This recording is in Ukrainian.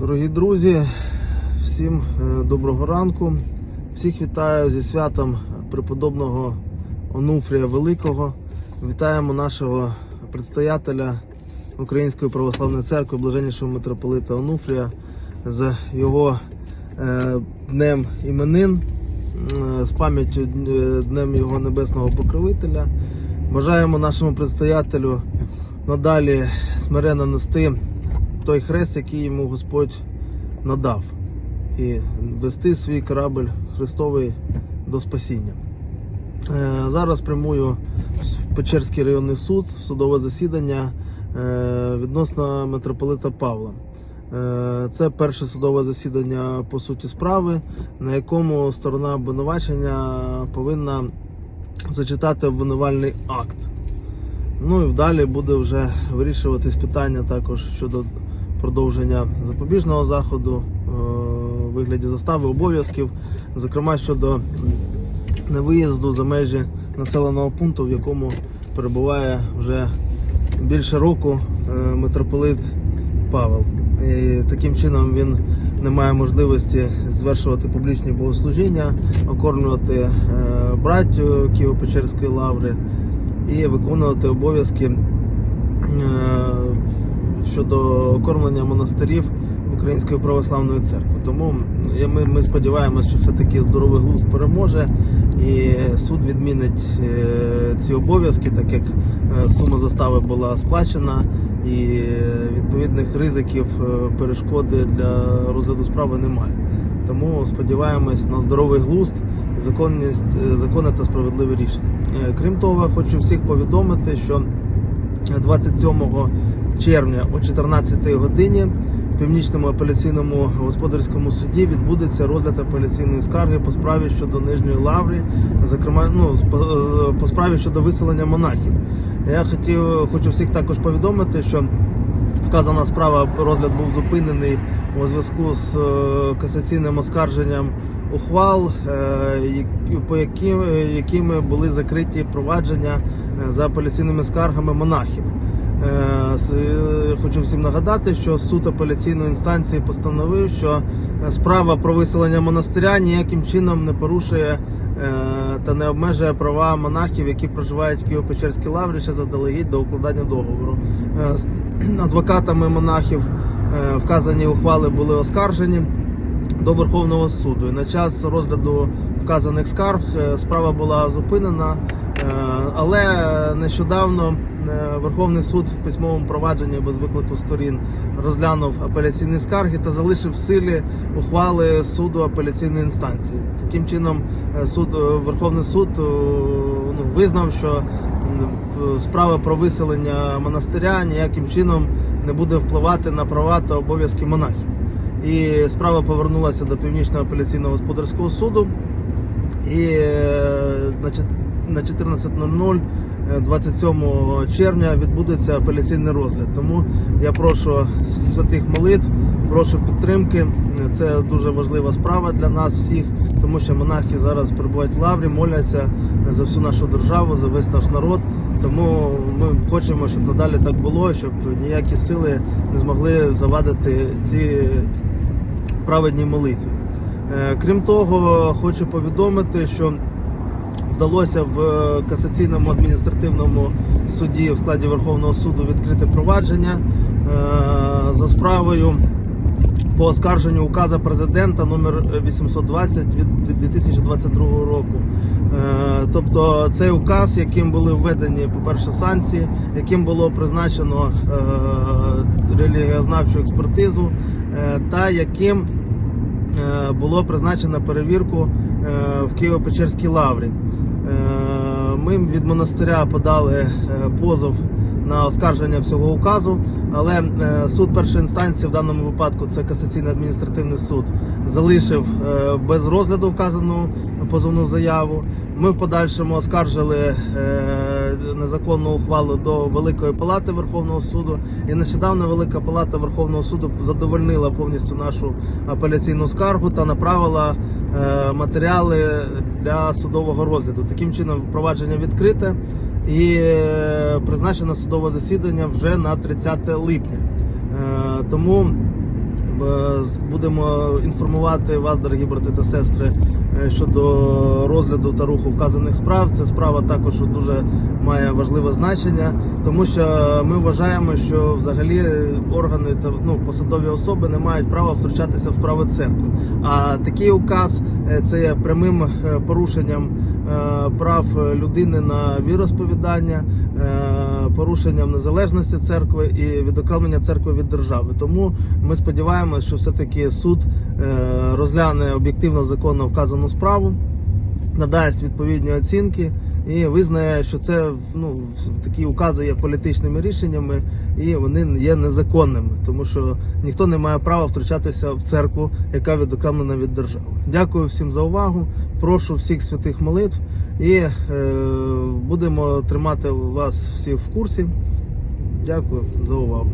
Дорогі друзі, всім е, доброго ранку. Всіх вітаю зі святом преподобного Онуфрія Великого. Вітаємо нашого предстоятеля Української православної церкви, блаженнішого митрополита Онуфрія з його е, днем іменин, з пам'яттю е, днем його небесного покровителя. Бажаємо нашому предстоятелю надалі смиренно нести той хрест, який йому Господь надав, і вести свій корабль Христовий до спасіння. Е, Зараз прямую в Печерський районний суд, судове засідання е, відносно митрополита Павла. Е, Це перше судове засідання по суті справи, на якому сторона обвинувачення повинна зачитати обвинувальний акт. Ну і далі буде вже вирішуватись питання також щодо продовження запобіжного заходу е, у вигляді застави обов'язків, зокрема щодо невиїзду за межі населеного пункту, в якому перебуває вже більше року е, митрополит Павел. І таким чином він не має можливості звершувати публічні богослужіння, окормлювати е, браттю Києво-Печерської лаври і виконувати обов'язки щодо окормлення монастирів Української православної церкви. Тому ми, ми сподіваємося, що все-таки здоровий глузд переможе і суд відмінить е, ці обов'язки, так як е, сума застави була сплачена і е, відповідних ризиків перешкоди для розгляду справи немає. Тому сподіваємось на здоровий глузд законність, законне та справедливе рішення. Крім того, хочу всіх повідомити, що 27 червня о 14 годині в Північному апеляційному господарському суді відбудеться розгляд апеляційної скарги по справі щодо Нижньої Лаври, зокрема, ну, по, е, справі щодо виселення монахів. Я хотів, хочу всіх також повідомити, що вказана справа розгляд був зупинений у зв'язку з е, касаційним оскарженням ухвал, е, по яким, якими були закриті провадження за апеляційними скаргами монахів. Е, е, Хочу всім нагадати, що суд апеляційної інстанції постановив, що е, справа про виселення монастиря ніяким чином не порушує та не обмежує права монахів, які проживають в Києво-Печерській лаврі ще заздалегідь до укладання договору. Адвокатами монахів вказані ухвали були оскаржені до Верховного суду. І на час розгляду вказаних скарг справа була зупинена, але нещодавно Верховний суд в письмовому провадженні без виклику сторін розглянув апеляційні скарги та залишив в силі ухвали суду апеляційної інстанції. Таким чином, е, суд е, Верховний суд е, ну, визнав, що справа про виселення монастиря ніяким чином не буде впливати на права та обов'язки монахів. І справа повернулася до Північного апеляційного господарського суду. І е, на 14.00 е, 27 червня відбудеться апеляційний розгляд. Тому я прошу святих молитв, прошу підтримки. Це дуже важлива справа для нас всіх, тому що монахи зараз перебувають в лаврі, моляться за всю нашу державу, за весь наш народ. Тому ми хочемо, щоб надалі так було, щоб ніякі сили не змогли завадити ці праведній молитві. Е, Крім того, хочу повідомити, що вдалося в е, касаційному адміністративному суді в складі Верховного суду відкрити провадження е, за справою по оскарженню указа президента номер 820 від 2022 року. Е, Тобто цей указ, яким були введені, по-перше, санкції, яким було призначено релігіознавчу експертизу, та яким було призначено перевірку е, в Києво-Печерській лаврі. Е, Ми від монастиря подали е, позов на оскарження всього указу, але е, суд першої інстанції в даному випадку це касаційний адміністративний суд залишив е, без розгляду вказану позовну заяву. Ми в подальшому оскаржили е, незаконну ухвалу до Великої Палати Верховного суду. І нещодавно Велика Палата Верховного суду задовольнила повністю нашу апеляційну скаргу та направила е, матеріали для судового розгляду. Таким чином, провадження відкрите і е, призначено судове засідання вже на 30 липня. Тому Будемо інформувати вас, дорогі брати та сестри, щодо розгляду та руху вказаних справ. Ця справа також дуже має важливе значення, тому що ми вважаємо, що взагалі органи та ну, посадові особи не мають права втручатися в справи церкви. А такий указ е, це є прямим е, порушенням е, прав людини на віросповідання, е, порушенням незалежності церкви і відокремлення церкви від держави. Тому ми сподіваємося, що все-таки суд е, розгляне об'єктивно законно вказану справу, надасть відповідні оцінки і визнає, що це ну, такі укази є політичними рішеннями і вони є незаконними, тому що ніхто не має права втручатися в церкву, яка відокремлена від держави. Дякую всім за увагу. Прошу всіх святих молитв і е, будемо тримати вас всіх в курсі. Дякую за увагу.